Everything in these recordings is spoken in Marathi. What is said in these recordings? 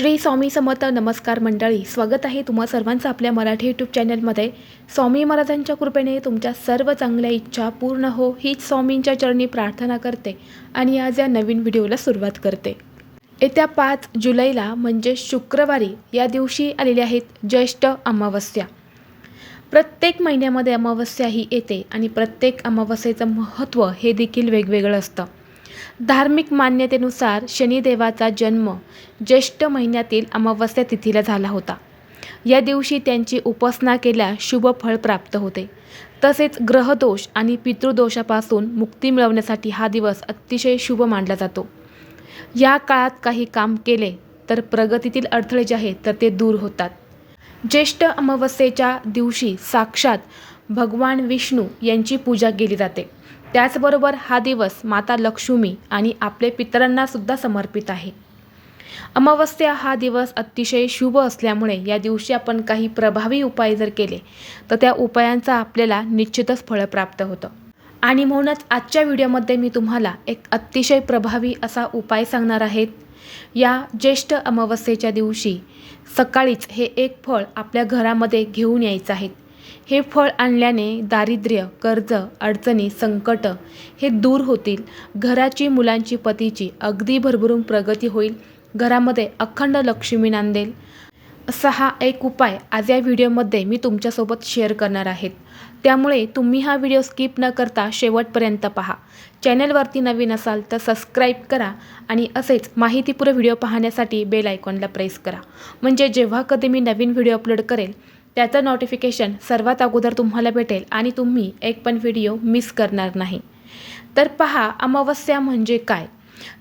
श्री स्वामी समर्थ नमस्कार मंडळी स्वागत आहे तुम्हा सर्वांचं आपल्या मराठी यूट्यूब चॅनलमध्ये स्वामी महाराजांच्या कृपेने तुमच्या सर्व चांगल्या इच्छा पूर्ण हो हीच स्वामींच्या चरणी प्रार्थना करते आणि आज या नवीन व्हिडिओला सुरुवात करते. येत्या पाच जुलैला म्हणजे शुक्रवारी या दिवशी आलेल्या आहेत ज्येष्ठ अमावस्या. प्रत्येक महिन्यामध्ये अमावस्या ही येते आणि प्रत्येक अमावस्येचं महत्त्व हे देखील वेगवेगळं असतं. धार्मिक मान्यतेनुसार शनिदेवाचा जन्म ज्येष्ठ महिन्यातील अमावस्या तिथीला झाला होता. या दिवशी त्यांची उपासना केल्यास शुभ फळ प्राप्त होते. तसेच ग्रहदोष आणि पितृदोषापासून मुक्ती मिळवण्यासाठी हा दिवस अतिशय शुभ मानला जातो. या काळात काही काम केले तर प्रगतीतील अडथळे जे आहेत तर ते दूर होतात. ज्येष्ठ अमावस्येच्या दिवशी साक्षात भगवान विष्णू यांची पूजा केली जाते. त्याचबरोबर हा दिवस माता लक्ष्मी आणि आपले पितरांना सुद्धा समर्पित आहे. अमावस्या हा दिवस अतिशय शुभ असल्यामुळे या दिवशी आपण काही प्रभावी उपाय जर केले तर त्या उपायांचा आपल्याला निश्चितच फळ प्राप्त होतं. आणि म्हणूनच आजच्या व्हिडिओमध्ये मी तुम्हाला एक अतिशय प्रभावी असा उपाय सांगणार आहेत या ज्येष्ठ अमावस्येच्या दिवशी सकाळीच हे एक फळ आपल्या घरामध्ये घेऊन यायचं आहे. हे फळ आणल्याने दारिद्र्य कर्ज अडचणी संकट हे दूर होतील. घराची मुलांची पतीची अगदी भरभरून प्रगती होईल. घरामध्ये अखंड लक्ष्मी नांदेल. असा हा एक उपाय आज या व्हिडिओमध्ये मी तुमच्यासोबत शेअर करणार आहेत. त्यामुळे तुम्ही हा व्हिडिओ स्किप न करता शेवटपर्यंत पहा. चॅनलवरती नवीन असाल तर सबस्क्राईब करा आणि असेच माहितीपूर्ण व्हिडिओ पाहण्यासाठी बेल आयकॉनला प्रेस करा. म्हणजे जेव्हा कधी मी नवीन व्हिडिओ अपलोड करेल त्याचं नोटिफिकेशन सर्वात अगोदर तुम्हाला भेटेल आणि तुम्ही एक पण व्हिडिओ मिस करणार नाही. तर पहा अमावस्या म्हणजे काय?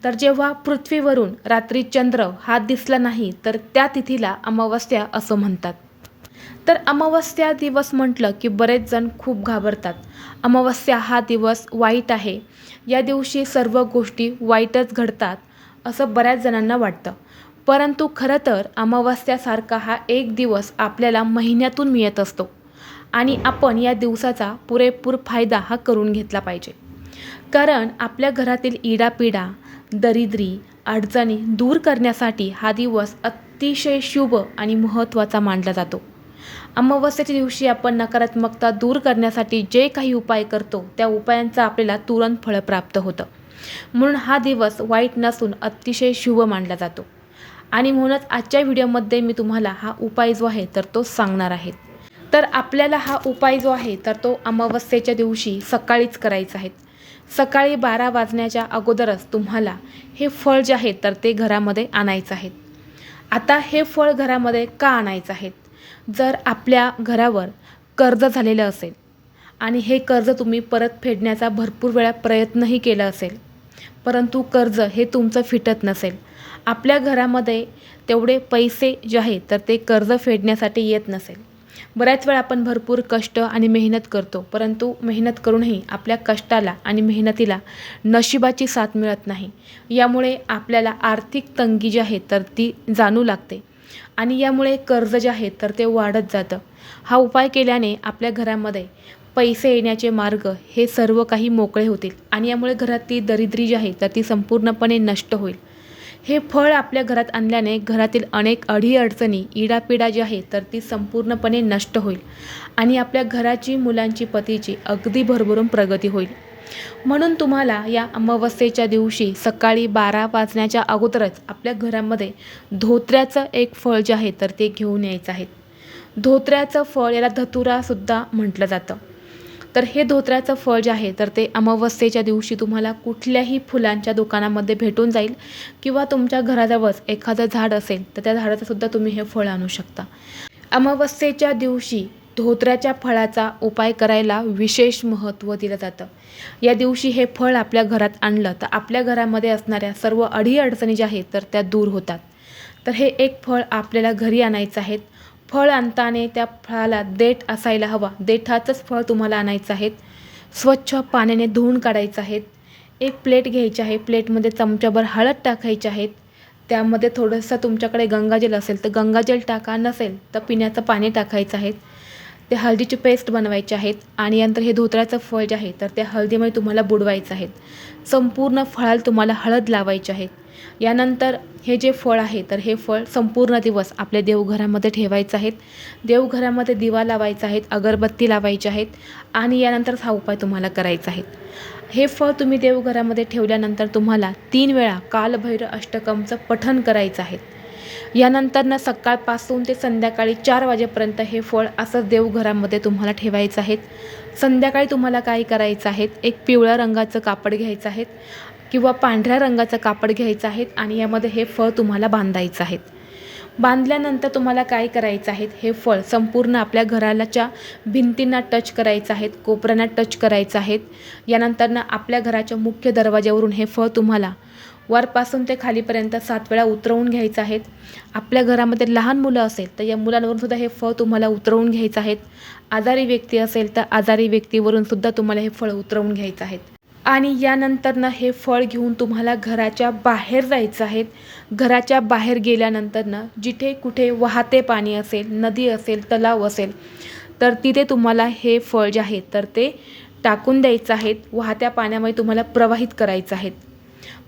तर जेव्हा पृथ्वीवरून रात्री चंद्र हा दिसला नाही तर त्या तिथीला अमावस्या असं म्हणतात. तर अमावस्या दिवस म्हटलं की बरेच जण खूप घाबरतात. अमावस्या हा दिवस वाईट आहे. या दिवशी सर्व गोष्टी वाईटच घडतात असं बऱ्याच जणांना वाटतं. परंतु खरं तर अमावस्यासारखा हा एक दिवस आपल्याला महिन्यातून मिळत असतो आणि आपण या दिवसाचा पुरेपूर फायदा हा करून घेतला पाहिजे. कारण आपल्या घरातील इडापिडा दरिद्री अडचणी दूर करण्यासाठी हा दिवस अतिशय शुभ आणि महत्त्वाचा मानला जातो. अमावस्येच्या दिवशी आपण नकारात्मकता दूर करण्यासाठी जे काही उपाय करतो त्या उपायांचा आपल्याला तुरंत फळ प्राप्त होतं. म्हणून हा दिवस वाईट नसून अतिशय शुभ मानला जातो. आणि म्हणूनच आजच्या व्हिडिओमध्ये मी तुम्हाला हा उपाय जो आहे तर तो सांगणार आहे. तर आपल्याला हा उपाय जो आहे तर तो अमावस्येच्या दिवशी सकाळीच करायचा आहे. सकाळी बारा वाजण्याच्या अगोदरच तुम्हाला हे फळ जे आहे तर ते घरामध्ये आणायचं आहे. आता हे फळ घरामध्ये का आणायचं आहे? जर आपल्या घरावर कर्ज झालेलं असेल आणि हे कर्ज तुम्ही परत फेडण्याचा भरपूर वेळा प्रयत्नही केला असेल परंतु कर्ज हे तुमचं फिटत नसेल आपल्या घरामध्ये तेवढे पैसे जे आहेत तर ते कर्ज फेडण्यासाठी येत नसेल. बऱ्याच वेळा आपण भरपूर कष्ट आणि मेहनत करतो परंतु मेहनत करूनही आपल्या कष्टाला आणि मेहनतीला नशिबाची साथ मिळत नाही. यामुळे आपल्याला आर्थिक तंगी जी आहे तर ती जाणू लागते आणि यामुळे कर्ज जे आहे तर ते वाढत जातं. हा उपाय केल्याने आपल्या घरामध्ये पैसे येण्याचे मार्ग हे सर्व काही मोकळे होतील आणि यामुळे घरातली दरिद्री जी आहे तर ती संपूर्णपणे नष्ट होईल. हे फळ आपल्या घरात आणल्याने घरातील अनेक अडीअडचणी इडापिडा जी आहे तर ती संपूर्णपणे नष्ट होईल आणि आपल्या घराची मुलांची पतीची अगदी भरभरून प्रगती होईल. म्हणून तुम्हाला या अमावस्येच्या दिवशी सकाळी बारा वाजण्याच्या अगोदरच आपल्या घरामध्ये धोत्र्याचं एक फळ जे आहे तर ते घेऊन यायचं आहे. धोत्र्याचं फळ याला धतुरासुद्धा म्हटलं जातं. तर हे धोत्र्याचं फळ जे आहे तर ते अमावस्येच्या दिवशी तुम्हाला कुठल्याही फुलांच्या दुकानामध्ये भेटून जाईल किंवा तुमच्या घराजवळच एखादं झाड असेल तर त्या झाडाचंसुद्धा तुम्ही हे फळ आणू शकता. अमावस्येच्या दिवशी धोत्र्याच्या फळाचा उपाय करायला विशेष महत्त्व दिलं जातं. या दिवशी हे फळ आपल्या घरात आणलं तर आपल्या घरामध्ये असणाऱ्या सर्व अडीअडचणी ज्या आहेत तर त्या दूर होतात. तर हे एक फळ आपल्याला घरी आणायचं आहे फळ आणताने त्या फळाला देठ असायला हवा. देठाचंच फळ तुम्हाला आणायचं आहे स्वच्छ पाण्याने धुवून काढायचं आहेत. एक प्लेट घ्यायची आहे. प्लेटमध्ये चमच्याभर हळद टाकायची आहेत. त्यामध्ये थोडंसं तुमच्याकडे गंगाजल असेल तर गंगाजल टाका. नसेल तर पिण्याचं पाणी टाकायचं आहे. ते हळदीची पेस्ट बनवायची आहेत आणि नंतर हे धोत्र्याचं फळ जे आहे तर त्या हळदीमध्ये तुम्हाला बुडवायचं आहे. संपूर्ण फळाला तुम्हाला हळद लावायची आहे. यानंतर हे जे फळ आहे तर हे फळ संपूर्ण दिवस आपल्या देवघरामध्ये ठेवायचं आहेत देवघरामध्ये दिवा लावायचा आहेत अगरबत्ती लावायची आहेत आणि यानंतर हा उपाय तुम्हाला करायचा आहे. हे फळ तुम्ही देवघरामध्ये ठेवल्यानंतर तुम्हाला तीन वेळा कालभैरव अष्टकमचं पठण करायचं आहे. यानंतरनं सकाळपासून ते संध्याकाळी चार वाजेपर्यंत हे फळ असंच देवघरामध्ये तुम्हाला ठेवायचं आहेत. संध्याकाळी तुम्हाला काय करायचं आहेत? एक पिवळ्या रंगाचं कापड घ्यायचं आहेत किंवा पांढऱ्या रंगाचं कापड घ्यायचं आहेत आणि यामध्ये हे फळ तुम्हाला बांधायचं आहेत. बांधल्यानंतर तुम्हाला काय करायचं आहेत? हे फळ संपूर्ण आपल्या घरालाच्या भिंतींना टच करायचं आहेत कोपऱ्यांना टच करायचं आहेत. यानंतरनं आपल्या घराच्या मुख्य दरवाज्यावरून हे फळ तुम्हाला वरपासून ते खालीपर्यंत सात वेळा उतरवून घ्यायचं आहेत. आपल्या घरामध्ये लहान मुलं असेल तर या मुलांवरूनसुद्धा हे फळ तुम्हाला उतरवून घ्यायचं आहेत. आजारी व्यक्ती असेल तर आजारी व्यक्तीवरूनसुद्धा तुम्हाला हे फळ उतरवून घ्यायचं आहेत. आणि यानंतरनं हे फळ घेऊन तुम्हाला घराच्या बाहेर जायचं आहे घराच्या बाहेर गेल्यानंतरनं जिथे कुठे वाहते पाणी असेल नदी असेल तलाव असेल तर तिथे तुम्हाला हे फळ जे आहे तर ते टाकून द्यायचं आहेत. वाहत्या पाण्यामध्ये तुम्हाला प्रवाहित करायचं आहेत.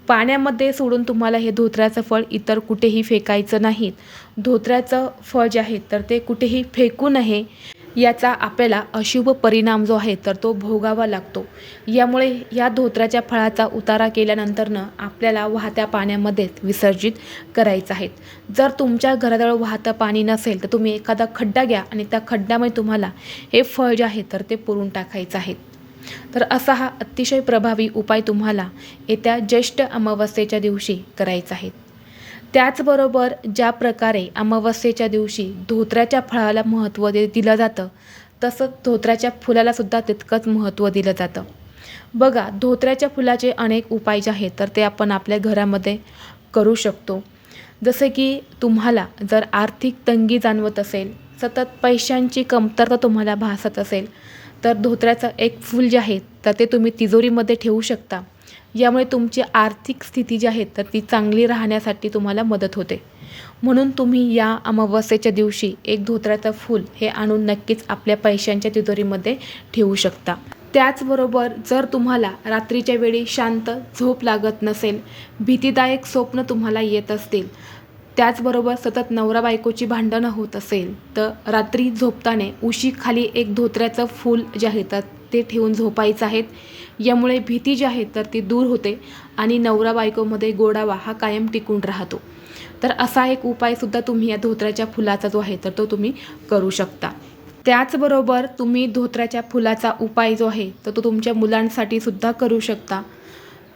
पाण्यामध्ये सोडून तुम्हाला हे धोत्र्याचं फळ इतर कुठेही फेकायचं नाही. धोत्र्याचं फळ जे आहे तर ते कुठेही फेकू नये. याचा आपल्याला अशुभ परिणाम जो आहे तर तो भोगावा लागतो. यामुळे या धोत्र्याच्या फळाचा उतारा केल्यानंतरनं आपल्याला वाहत्या पाण्यामध्येच विसर्जित करायचं आहे. जर तुमच्या घराजवळ वाहतं पाणी नसेल तर तुम्ही एखादा खड्डा घ्या आणि त्या खड्ड्यामध्ये तुम्हाला हे फळ जे आहे तर ते पुरून टाकायचं आहे. तर असा हा अतिशय प्रभावी उपाय तुम्हाला येत्या ज्येष्ठ अमावस्येच्या दिवशी करायचा आहे. त्याचबरोबर ज्या प्रकारे अमावस्येच्या दिवशी धोत्र्याच्या फळाला महत्त्व दे दिलं जातं तसंच धोत्र्याच्या फुलालासुद्धा तितकंच महत्त्व दिलं जातं. बघा धोत्र्याच्या फुलाचे अनेक उपाय जे आहेत तर ते आपण आपल्या घरामध्ये करू शकतो. जसे की तुम्हाला जर आर्थिक तंगी जाणवत असेल सतत पैशांची कमतरता तुम्हाला भासत असेल तर धोत्र्याचं एक फूल जे आहे तर ते तुम्ही तिजोरीमध्ये ठेवू शकता. यामुळे तुमची आर्थिक स्थिती जी आहे तर ती चांगली राहण्यासाठी तुम्हाला मदत होते. म्हणून तुम्ही या अमावस्येच्या दिवशी एक धोत्र्याचं फूल हे आणून नक्कीच आपल्या पैशांच्या तिजोरीमध्ये ठेवू शकता. त्याचबरोबर जर तुम्हाला रात्रीच्या वेळी शांत झोप लागत नसेल भीतीदायक स्वप्न तुम्हाला येत असतील त्याचबरोबर सतत नवरा बायकोची भांडणं होत असेल तर रात्री झोपताना उशीखाली एक धोत्र्याचं फूल जे आहे तर ते ठेवून झोपायचं आहेत यामुळे भीती जी आहे तर ती दूर होते आणि नवरा बायकोमध्ये गोडावा हा कायम टिकून राहतो. तर असा एक उपायसुद्धा तुम्ही या धोत्र्याच्या फुलाचा जो आहे तर तो तुम्ही करू शकता. त्याचबरोबर तुम्ही धोत्र्याच्या फुलाचा उपाय जो आहे तर तो तुमच्या मुलांसाठी सुद्धा करू शकता.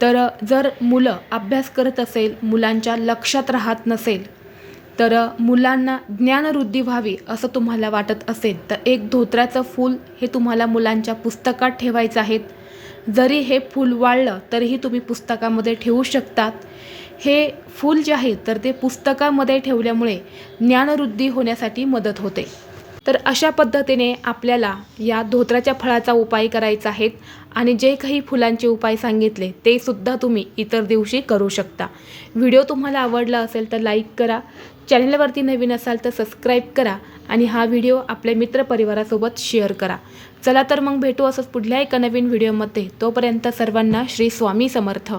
तर जर मुलं अभ्यास करत असेल मुलांच्या लक्षात राहत नसेल तर मुलांना ज्ञानवृद्धी व्हावी असं तुम्हाला वाटत असेल तर एक धोत्र्याचं फूल हे तुम्हाला मुलांच्या पुस्तकात ठेवायचं आहेत जरी हे फूल वाळलं तरीही तुम्ही पुस्तकामध्ये ठेवू शकतात. हे फूल जे आहे तर ते पुस्तकामध्ये ठेवल्यामुळे ज्ञानवृद्धी होण्यासाठी मदत होते. तर अशा पद्धतीने आपल्याला या धोत्राच्या फळाचा उपाय करायचा आहे आणि जे काही फुलांचे उपाय सांगितले ते सुद्धा तुम्ही इतर दिवशी करू शकता. व्हिडिओ तुम्हाला आवडला असेल तर लाईक करा. चॅनलवरती नवीन असाल तर सबस्क्राईब करा आणि हा व्हिडिओ आपल्या मित्रपरिवारासोबत शेअर करा. चला तर मग भेटू असंच पुढल्या एका नवीन व्हिडिओमध्ये. तोपर्यंत सर्वांना श्री स्वामी समर्थ.